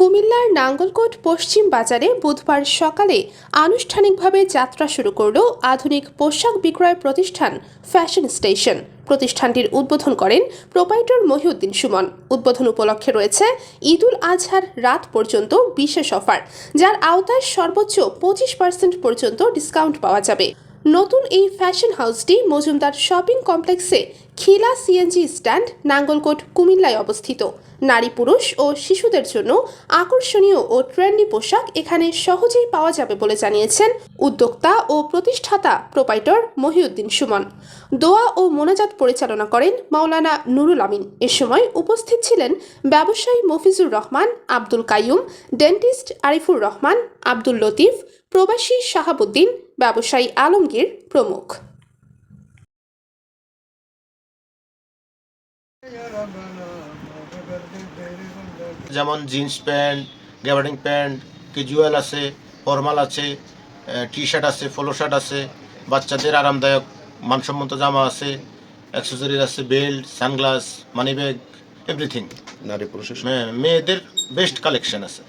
কুমিল্লার নাঙ্গলকোট পশ্চিম বাজারে বুধবার সকালে আনুষ্ঠানিকভাবে যাত্রা শুরু করল আধুনিক পোশাক বিক্রয় প্রতিষ্ঠান ফ্যাশন স্টেশন। প্রতিষ্ঠানটির উদ্বোধন করেন প্রোপাইটর মহিউদ্দিন সুমন। উদ্বোধন উপলক্ষে রয়েছে ঈদুল আজহার রাত পর্যন্ত বিশেষ অফার, যার আওতায় সর্বোচ্চ পঁচিশ পার্সেন্ট পর্যন্ত ডিসকাউন্ট পাওয়া যাবে। নতুন এই ফ্যাশন হাউসটি মজুমদার শপিং কমপ্লেক্সে খিলা সিএনজি স্ট্যান্ড নাঙ্গলকোট, কুমিল্লায় অবস্থিত। নারী পুরুষ ও শিশুদের জন্য আকর্ষণীয় ও ট্রেন্ডি পোশাক এখানে সহজেই পাওয়া যাবে বলে জানিয়েছেন উদ্যোক্তা ও প্রতিষ্ঠাতা প্রোপাইটর মহিউদ্দিন সুমন। দোয়া ও মোনাজাত পরিচালনা করেন মাওলানা নুরুল আমিন। এ সময় উপস্থিত ছিলেন ব্যবসায়ী মফিজুর রহমান, আব্দুল কাইয়ুম ডেন্টিস্ট আরিফুর রহমান, আব্দুল লতিফ, প্রবাসী শাহাবুদ্দিন ব্যবসায়ী আলমগীর প্রমুখ। যেমন jeans pant gabardine pant casual আছে ফর্মাল আছে টি শার্ট আছে পোলো শার্ট আছে বাচ্চাদের আরামদায়ক মানসম্মত জামা আছে অ্যাক্সেসরিজ আছে belt sunglass money bag everything. নারী পুরুষ মেয়েদের বেস্ট কালেকশন আছে।